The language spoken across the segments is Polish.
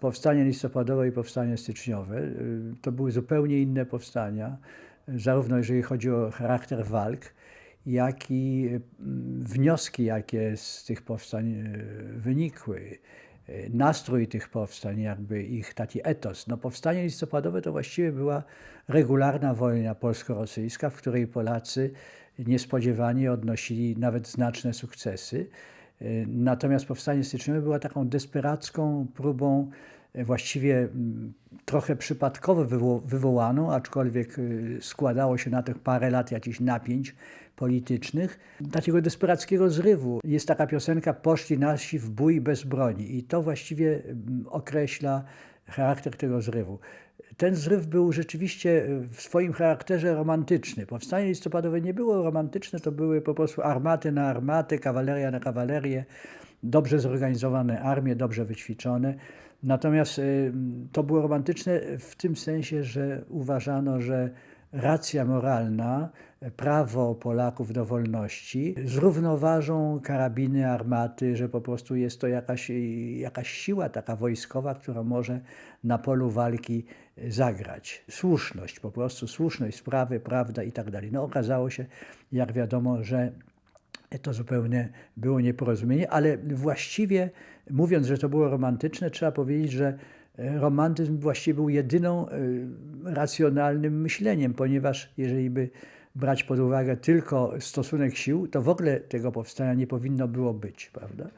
Powstanie listopadowe i powstanie styczniowe y, to były zupełnie inne powstania, y, zarówno jeżeli chodzi o charakter walk, jak i y, wnioski, jakie z tych powstań wynikły. Nastrój tych powstań, jakby ich taki etos. No, powstanie listopadowe to właściwie była regularna wojna polsko-rosyjska, w której Polacy niespodziewanie odnosili nawet znaczne sukcesy. Y, Natomiast powstanie styczniowe była taką desperacką próbą, y, właściwie mm, trochę przypadkowo wywo- wywołaną, aczkolwiek y, składało się na tych parę lat jakichś napięć politycznych, takiego desperackiego zrywu. Jest taka piosenka Poszli nasi w bój bez broni i to właściwie mm, określa charakter tego zrywu. Ten zryw był rzeczywiście w swoim charakterze romantyczny. Powstanie listopadowe nie było romantyczne, to były po prostu armaty na armatę, kawaleria na kawalerię, dobrze zorganizowane armie, dobrze wyćwiczone. Natomiast y, to było romantyczne w tym sensie, że uważano, że racja moralna, prawo Polaków do wolności zrównoważą karabiny, armaty, że po prostu jest to jakaś, jakaś siła taka wojskowa, która może na polu walki zagrać. Słuszność, po prostu słuszność sprawy, prawda i tak dalej. No okazało się, jak wiadomo, że to zupełnie było nieporozumienie, ale właściwie mówiąc, że to było romantyczne, trzeba powiedzieć, że romantyzm właściwie był jedyną e, racjonalnym myśleniem, ponieważ jeżeli by brać pod uwagę tylko stosunek sił, to w ogóle tego powstania nie powinno było być, prawda?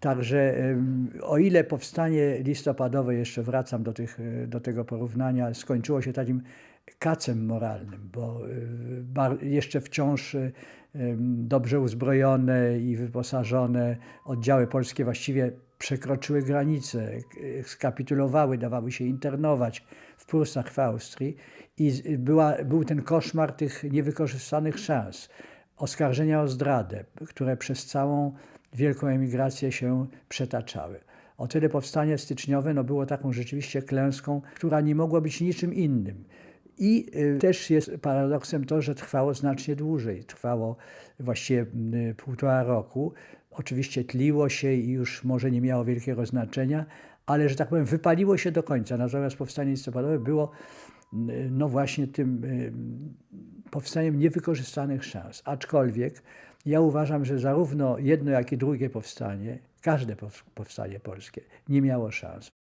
Także o ile powstanie listopadowe, jeszcze wracam do, tych, e, do tego porównania, skończyło się takim kacem moralnym, bo bar- jeszcze wciąż dobrze uzbrojone i wyposażone oddziały polskie właściwie przekroczyły granice, k- skapitulowały, dawały się internować w Prusach w Austrii i z- była, był ten koszmar tych niewykorzystanych szans, oskarżenia o zdradę, które przez całą wielką emigrację się przetaczały. O tyle powstanie styczniowe no, było taką rzeczywiście klęską, która nie mogła być niczym innym. I y, też jest paradoksem to, że trwało znacznie dłużej. Trwało właściwie y, półtora roku. Oczywiście tliło się i już może nie miało wielkiego znaczenia, ale że tak powiem, wypaliło się do końca. Natomiast powstanie listopadowe było y, no właśnie tym powstaniem niewykorzystanych szans. Aczkolwiek ja uważam, że zarówno jedno, jak i drugie powstanie, każde pow- powstanie polskie nie miało szans.